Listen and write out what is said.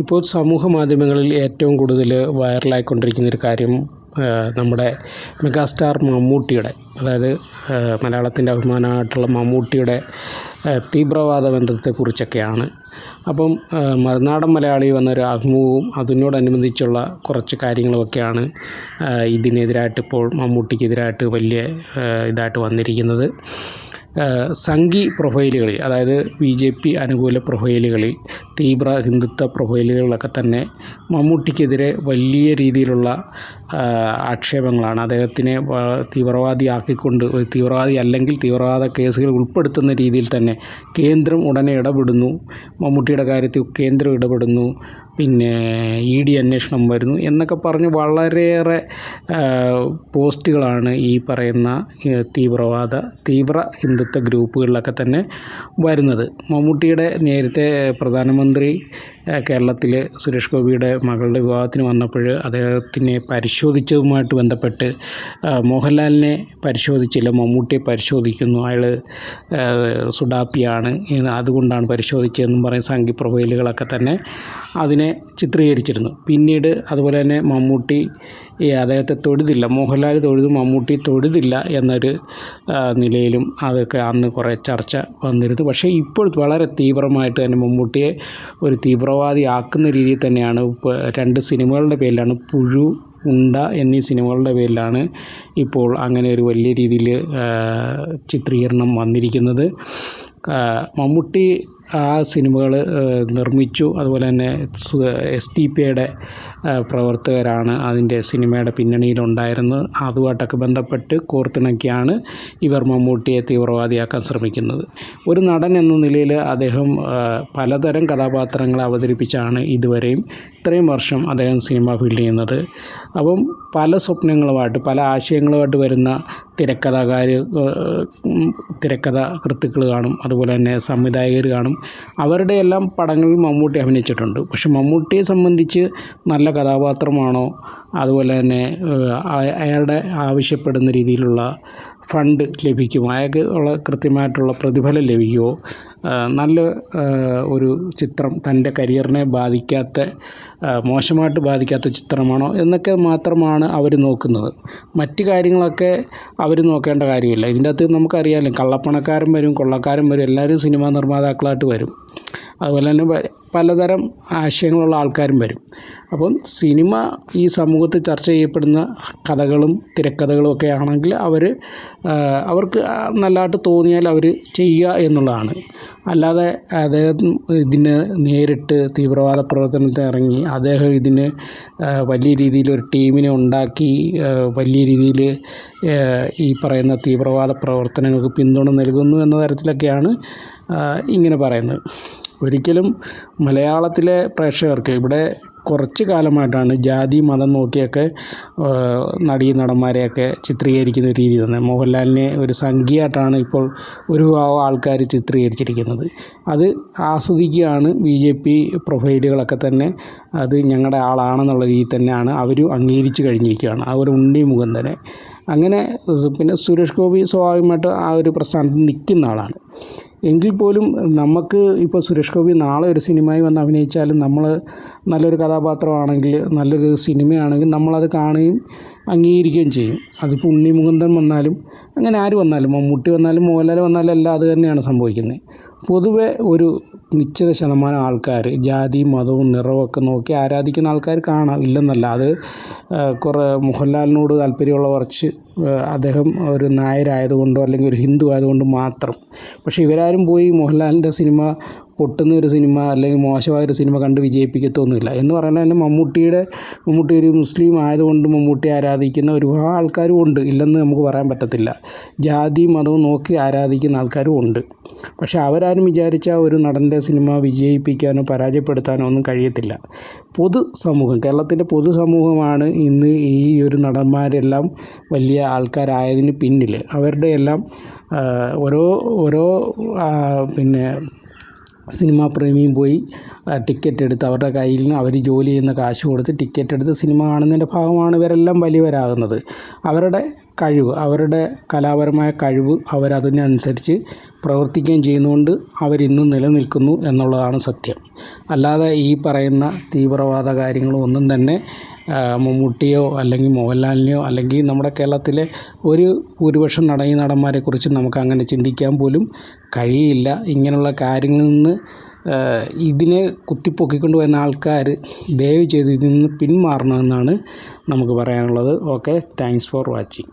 ഇപ്പോൾ സമൂഹ മാധ്യമങ്ങളിൽ ഏറ്റവും കൂടുതൽ വൈറലായിക്കൊണ്ടിരിക്കുന്ന ഒരു കാര്യം നമ്മുടെ മെഗാസ്റ്റാർ മമ്മൂട്ടിയുടെ അതായത് മലയാളത്തിന്റെ അഭിമാനമായിട്ടുള്ള മമ്മൂട്ടിയുടെ തീവ്രവാദ ബന്ധത്തെക്കുറിച്ചൊക്കെയാണ്. അപ്പം മറുനാടൻ മലയാളി വന്നൊരു അഭിമുഖവും അതിനോടനുബന്ധിച്ചുള്ള കുറച്ച് കാര്യങ്ങളുമൊക്കെയാണ് ഇതിനെതിരായിട്ട് ഇപ്പോൾ മമ്മൂട്ടിക്കെതിരായിട്ട് വലിയ ഇതായിട്ട് വന്നിരിക്കുന്നത്. സംഘി പ്രൊഫൈലുകളിൽ അതായത് ബി ജെ പി അനുകൂല പ്രൊഫൈലുകളിൽ തീവ്ര ഹിന്ദുത്വ പ്രൊഫൈലുകളിലൊക്കെ തന്നെ മമ്മൂട്ടിക്കെതിരെ വലിയ രീതിയിലുള്ള ആക്ഷേപങ്ങളാണ്. അദ്ദേഹത്തിനെ തീവ്രവാദിയാക്കിക്കൊണ്ട് തീവ്രവാദി അല്ലെങ്കിൽ തീവ്രവാദ കേസുകൾ ഉൾപ്പെടുത്തുന്ന രീതിയിൽ തന്നെ കേന്ദ്രം ഉടനെ ഇടപെടുന്നു. മമ്മൂട്ടിയുടെ കാര്യത്തിൽ കേന്ദ്രം ഇടപെടുന്നു. പിന്നെ ഇ ഡി അന്വേഷണം വരുന്നു എന്നൊക്കെ പറഞ്ഞ് വളരെയേറെ പോസ്റ്റുകളാണ് ഈ പറയുന്ന തീവ്രവാദ തീവ്ര ഹിന്ദുത്വ ഗ്രൂപ്പുകളിലൊക്കെ തന്നെ വരുന്നത്. മമ്മൂട്ടിയുടെ നേരത്തെ പ്രധാനമന്ത്രി കേരളത്തിൽ സുരേഷ് ഗോപിയുടെ മകളുടെ വിവാഹത്തിന് വന്നപ്പോൾ അദ്ദേഹത്തിനെ പരിശോധിച്ചതുമായിട്ട് ബന്ധപ്പെട്ട് മോഹൻലാലിനെ പരിശോധിച്ചില്ല മമ്മൂട്ടിയെ പരിശോധിക്കുന്നു. അയാൾ സുഡാപ്പിയാണ്. അതുകൊണ്ടാണ് പരിശോധിച്ചതെന്നും പറയും സംഘി പ്രൊഫൈലുകളൊക്കെ തന്നെ അതിനെ ചിത്രീകരിച്ചിരുന്നു. പിന്നീട് അതുപോലെ തന്നെ മമ്മൂട്ടി ഈ അദ്ദേഹത്തെ തൊഴുതില്ല. മോഹൻലാൽ തൊഴുതു മമ്മൂട്ടി തൊഴുതില്ല എന്നൊരു നിലയിലും അതൊക്കെ അന്ന് കുറേ ചർച്ച വന്നിരുന്നു. പക്ഷേ ഇപ്പോൾ വളരെ തീവ്രമായിട്ട് തന്നെ മമ്മൂട്ടിയെ ഒരു തീവ്രവാദി ആക്കുന്ന രീതിയിൽ തന്നെയാണ് രണ്ട് സിനിമകളുടെ പേരിലാണ് പുഴു ഉണ്ട എന്നീ സിനിമകളുടെ പേരിലാണ് ഇപ്പോൾ അങ്ങനെ ഒരു വലിയ രീതിയിൽ ചിത്രീകരണം വന്നിരിക്കുന്നത്. മമ്മൂട്ടി ആ സിനിമകൾ നിർമ്മിച്ചു. അതുപോലെ തന്നെ എസ് ടി പിയുടെ പ്രവർത്തകരാണ് അതിന്റെ സിനിമയുടെ പിന്നണിയിലുണ്ടായിരുന്നത്. അതുമായിട്ടൊക്കെ ബന്ധപ്പെട്ട് കോർത്തിണക്കിയാണ് ഇവർ മമ്മൂട്ടിയെ തീവ്രവാദിയാക്കാൻ ശ്രമിക്കുന്നത്. ഒരു നടൻ എന്ന നിലയിൽ അദ്ദേഹം പലതരം കഥാപാത്രങ്ങൾ അവതരിപ്പിച്ചാണ് ഇതുവരെയും ഇത്രയും വർഷം അദ്ദേഹം സിനിമ ഫീൽഡ് ചെയ്യുന്നത്. അപ്പം പല സ്വപ്നങ്ങളുമായിട്ട് പല ആശയങ്ങളുമായിട്ട് വരുന്ന തിരക്കഥാകാർ തിരക്കഥ കൃത്തുക്കൾ കാണും. അതുപോലെ തന്നെ സംവിധായകർ കാണും. അവരുടെ എല്ലാം പടങ്ങളിൽ മമ്മൂട്ടി അഭിനയിച്ചിട്ടുണ്ട്. പക്ഷെ മമ്മൂട്ടിയെ സംബന്ധിച്ച് നല്ല കഥാപാത്രമാണോ? അതുപോലെ തന്നെ അയാളുടെ ആവശ്യപ്പെടുന്ന രീതിയിലുള്ള ഫണ്ട് ലഭിക്കുമോ അയാൾക്ക് ഉള്ള കൃത്യമായിട്ടുള്ള പ്രതിഫലം ലഭിക്കുമോ നല്ല ഒരു ചിത്രം തന്റെ കരിയറിനെ ബാധിക്കാത്ത മോശമായിട്ട് ബാധിക്കാത്ത ചിത്രമാണോ എന്നൊക്കെ മാത്രമാണ് അവർ നോക്കുന്നത്. മറ്റു കാര്യങ്ങളൊക്കെ അവർ നോക്കേണ്ട കാര്യമില്ല. ഇതിന്റെ അകത്ത് നമുക്കറിയാമല്ലോ കള്ളപ്പണക്കാരൻ വരും കൊള്ളക്കാരൻ വരും എല്ലാവരും സിനിമാ നിർമ്മാതാക്കളായിട്ട് വരും. അതുപോലെ തന്നെ പലതരം ആശയങ്ങളുള്ള ആൾക്കാരും വരും. അപ്പം സിനിമ ഈ സമൂഹത്തിൽ ചർച്ച ചെയ്യപ്പെടുന്ന കഥകളും തിരക്കഥകളും ഒക്കെ ആണെങ്കിൽ അവർ അവർക്ക് നല്ലതായിട്ട് തോന്നിയാൽ അവർ ചെയ്യുക എന്നുള്ളതാണ്. അല്ലാതെ അദ്ദേഹം ഇതിന് നേരിട്ട് തീവ്രവാദ പ്രവർത്തനത്തിന് ഇറങ്ങി അദ്ദേഹം ഇതിന് വലിയ രീതിയിൽ ഒരു ടീമിനെ ഉണ്ടാക്കി വലിയ രീതിയിൽ ഈ പറയുന്ന തീവ്രവാദ പ്രവർത്തനങ്ങൾക്ക് പിന്തുണ നൽകുന്നു എന്ന തരത്തിലൊക്കെയാണ് ഇങ്ങനെ പറയുന്നത്. ഒരിക്കലും മലയാളത്തിലെ പ്രേക്ഷകർക്ക് ഇവിടെ കുറച്ച് കാലമായിട്ടാണ് ജാതി മതം നോക്കിയൊക്കെ നടീ നടന്മാരെയൊക്കെ ചിത്രീകരിക്കുന്ന രീതി തന്നെ. മോഹൻലാലിനെ ഒരു സംഖ്യയായിട്ടാണ് ഇപ്പോൾ ഒരു ആൾക്കാർ ചിത്രീകരിച്ചിരിക്കുന്നത്. അത് ആസ്വദിക്കുകയാണ് ബി ജെ പി പ്രൊഫൈലുകളൊക്കെ തന്നെ. അത് ഞങ്ങളുടെ ആളാണെന്നുള്ള രീതിയിൽ തന്നെയാണ് അവരും അംഗീകരിച്ച് കഴിഞ്ഞിരിക്കുകയാണ്. ആ ഒരു ഉണ്ണി മുഖം തന്നെ അങ്ങനെ പിന്നെ സുരേഷ് ഗോപി സ്വാഭാവികമായിട്ട് ആ ഒരു പ്രസ്ഥാനത്ത് നിൽക്കുന്ന ആളാണ്. എങ്കിൽ പോലും നമുക്ക് ഇപ്പോൾ സുരേഷ് ഗോപി നാളെ ഒരു സിനിമയിൽ വന്ന് അഭിനയിച്ചാലും നമ്മൾ നല്ലൊരു കഥാപാത്രമാണെങ്കിൽ നല്ലൊരു സിനിമയാണെങ്കിൽ നമ്മളത് കാണുകയും അംഗീകരിക്കുകയും ചെയ്യും. അതിപ്പോൾ ഉണ്ണി മുകുന്ദൻ വന്നാലും അങ്ങനെ ആര് വന്നാലും മമ്മൂട്ടി വന്നാലും മോഹൻലാൽ വന്നാലും എല്ലാം അത് തന്നെയാണ് സംഭവിക്കുന്നത്. പൊതുവെ ഒരു നിശ്ചിത ശതമാനം ആൾക്കാർ ജാതിയും മതവും നിറവും ഒക്കെ നോക്കി ആരാധിക്കുന്ന ആൾക്കാർ കാണാം. ഇല്ലെന്നല്ല അത് കുറേ മോഹൻലാലിനോട് താല്പര്യമുള്ള കുറച്ച് അദ്ദേഹം ഒരു നായരായതുകൊണ്ടോ അല്ലെങ്കിൽ ഒരു ഹിന്ദു ആയതുകൊണ്ട് മാത്രം. പക്ഷേ ഇവരാരും പോയി മോഹൻലാലിന്റെ സിനിമ പൊട്ടുന്ന ഒരു സിനിമ അല്ലെങ്കിൽ മോശമായൊരു സിനിമ കണ്ട് വിജയിപ്പിക്കത്തൊന്നുമില്ല. എന്ന് പറയുന്നത് തന്നെ മമ്മൂട്ടിയുടെ മമ്മൂട്ടി ഒരു മുസ്ലിം ആയതുകൊണ്ട് മമ്മൂട്ടി ആരാധിക്കുന്ന ഒരുപാട് ആൾക്കാരും ഉണ്ട്. ഇല്ലെന്ന് നമുക്ക് പറയാൻ പറ്റത്തില്ല. ജാതി മതവും നോക്കി ആരാധിക്കുന്ന ആൾക്കാരും ഉണ്ട്. പക്ഷേ അവരാരും വിചാരിച്ച ഒരു നടന്റെ സിനിമ വിജയിപ്പിക്കാനോ പരാജയപ്പെടുത്താനോ ഒന്നും കഴിയത്തില്ല. പൊതു സമൂഹം കേരളത്തിന്റെ പൊതു സമൂഹമാണ് ഇന്ന് ഈ ഒരു നടന്മാരെല്ലാം വലിയ ആൾക്കാരായതിന് പിന്നിൽ അവരുടെ എല്ലാം ഓരോ ഓരോ പിന്നെ സിനിമാ പ്രേമിയും പോയി ടിക്കറ്റ് എടുത്ത് അവരുടെ കയ്യിൽ നിന്ന് അവർ ജോലി ചെയ്യുന്ന കാശ് കൊടുത്ത് ടിക്കറ്റ് എടുത്ത് സിനിമ കാണുന്നതിന്റെ ഭാഗമാണ് ഇവരെല്ലാം വലിയവരാകുന്നത്. അവരുടെ കഴിവ് അവരുടെ കലാപരമായ കഴിവ് അവരതിനനുസരിച്ച് പ്രവർത്തിക്കുകയും ചെയ്യുന്നതുകൊണ്ട് അവരിന്നും നിലനിൽക്കുന്നു എന്നുള്ളതാണ് സത്യം. അല്ലാതെ ഈ പറയുന്ന തീവ്രവാദ കാര്യങ്ങളും ഒന്നും തന്നെ മമ്മൂട്ടിയോ അല്ലെങ്കിൽ മോഹൻലാലിനെയോ അല്ലെങ്കിൽ നമ്മുടെ കേരളത്തിലെ ഒരു ഭൂരിപക്ഷം നടീ നടന്മാരെക്കുറിച്ച് നമുക്ക് അങ്ങനെ ചിന്തിക്കാൻ പോലും കഴിയില്ല. ഇങ്ങനെയുള്ള കാര്യങ്ങളിൽ നിന്ന് ഇതിനെ കുത്തിപ്പൊക്കിക്കൊണ്ട് വരുന്ന ആൾക്കാർ ദയവ് ചെയ്ത് ഇതിൽ നിന്ന് പിന്മാറണമെന്നാണ് നമുക്ക് പറയാനുള്ളത്. Okay thanks for watching.